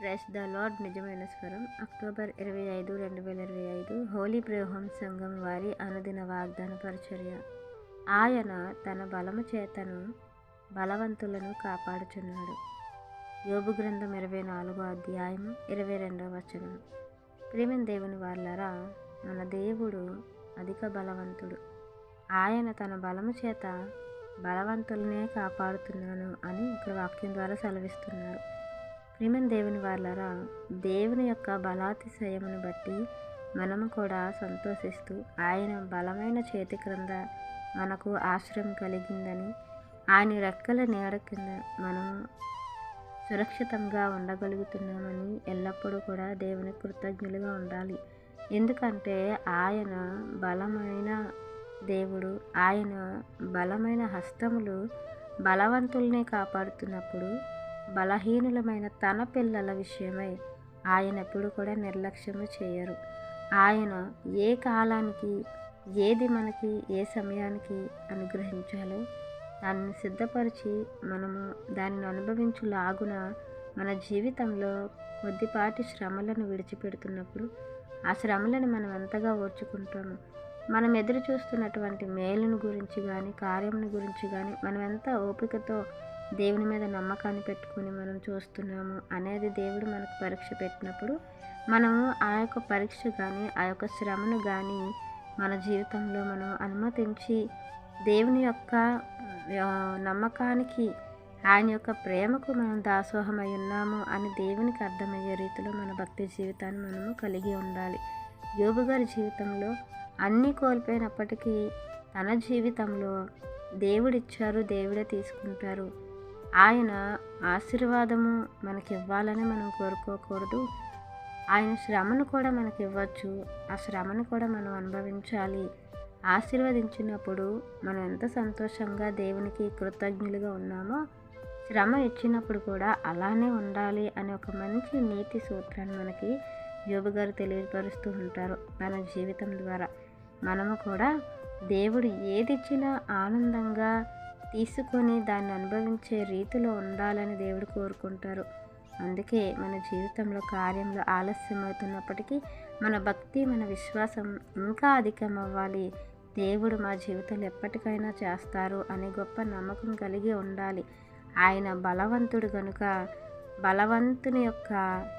Press the lord నిజమైన స్వరం. October ఇరవై ఐదు రెండు వేల ఇరవై ఐదు హోలీ ప్రేహం సంఘం వారి అనుదిన వాగ్దాన పరిచర్య. ఆయన తన బలము చేతను బలవంతులను కాపాడుచున్నాడు. యోగు గ్రంథం ఇరవై నాలుగో అధ్యాయం ఇరవై రెండవ వచనం. ప్రేమిన్ దేవుని వాళ్ళరా మన దేవుడు అధిక బలవంతుడు. ఆయన తన బలము చేత బలవంతులనే కాపాడుతున్నాను అని ఇక్కడ వాక్యం ద్వారా సెలవిస్తున్నారు. ప్రేమన్ దేవుని వాళ్ళరా దేవుని యొక్క బలాతిశయమును బట్టి మనము కూడా సంతోషిస్తూ ఆయన బలమైన చేతి క్రింద మనకు ఆశ్రయం కలిగిందని ఆయన రెక్కల నీడ కింద మనము సురక్షితంగా ఉండగలుగుతున్నామని ఎల్లప్పుడూ కూడా దేవుని కృతజ్ఞులుగా ఉండాలి. ఎందుకంటే ఆయన బలమైన దేవుడు ఆయన బలమైన హస్తములు బలవంతుల్ని కాపాడుతున్నప్పుడు బలహీనులమైన తన పిల్లల విషయమై ఆయన ఎప్పుడు కూడా నిర్లక్ష్యము చేయరు. ఆయన ఏ కాలానికి ఏది మనకి ఏ సమయానికి అనుగ్రహించాలో దాన్ని సిద్ధపరిచి మనము దానిని అనుభవించులాగున మన జీవితంలో కొద్దిపాటి శ్రమలను విడిచిపెడుతున్నప్పుడు ఆ శ్రమలను మనం ఎంతగా ఓర్చుకుంటాము? మనం ఎదురు చూస్తున్నటువంటి మేలును గురించి కానీ కార్యమును గురించి కానీ మనం ఎంత ఓపికతో దేవుని మీద నమ్మకాన్ని పెట్టుకొని మనం చూస్తున్నాము అనేది దేవుడు మనకు పరీక్ష పెట్టినప్పుడు మనము ఆ యొక్క పరీక్ష కానీ ఆ యొక్క శ్రమను కానీ మన జీవితంలో మనం అనుమతించి దేవుని యొక్క నమ్మకానికి ఆయన యొక్క ప్రేమకు మనం దాసోహమై ఉన్నాము అని దేవునికి అర్థమయ్యే రీతిలో మన భక్తి జీవితాన్ని మనము కలిగి ఉండాలి. యోగు గారి జీవితంలో అన్నీ కోల్పోయినప్పటికీ తన జీవితంలో దేవుడిచ్చారు దేవుడే తీసుకుంటారు. ఆయన ఆశీర్వాదము మనకి ఇవ్వాలని మనం కోరుకోకూడదు. ఆయన శ్రమను కూడా మనకి ఇవ్వచ్చు ఆ శ్రమను కూడా మనం అనుభవించాలి. ఆశీర్వదించినప్పుడు మనం ఎంత సంతోషంగా దేవునికి కృతజ్ఞులుగా ఉన్నామో శ్రమ ఇచ్చినప్పుడు కూడా అలానే ఉండాలి అనే ఒక మంచి నీతి సూత్రాన్ని మనకి యోబు గారు తెలియపరుస్తూ ఉంటారు మన జీవితం ద్వారా. మనము కూడా దేవుడు ఏది ఇచ్చినా ఆనందంగా తీసుకొని దాన్ని అనుభవించే రీతిలో ఉండాలని దేవుడు కోరుకుంటారు. అందుకే మన జీవితంలో కార్యంలో ఆలస్యం అవుతున్నప్పటికీ మన భక్తి మన విశ్వాసం ఇంకా అధికం అవ్వాలి దేవుడు మా జీవితంలో ఎప్పటికైనా చేస్తారు అనే గొప్ప నమ్మకం కలిగి ఉండాలి. ఆయన బలవంతుడు కనుక బలవంతుని యొక్క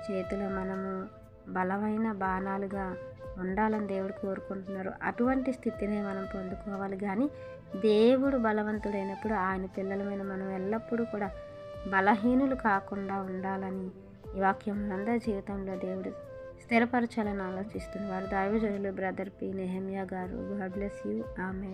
చేతిలో మనము బలమైన బాణాలుగా ఉండాలని దేవుడు కోరుకుంటున్నారు. అటువంటి స్థితిని మనం పొందుకోవాలి. కానీ దేవుడు బలవంతుడైనప్పుడు ఆయన పిల్లలమైన మనం ఎల్లప్పుడూ కూడా బలహీనులు కాకుండా ఉండాలని ఈ వాక్యం అందరి జీవితంలో దేవుడు స్థిరపరచాలని ఆలోచిస్తున్నారు. దైవజనులు బ్రదర్ పి. నెహమియా గారు. God bless you. ఆమె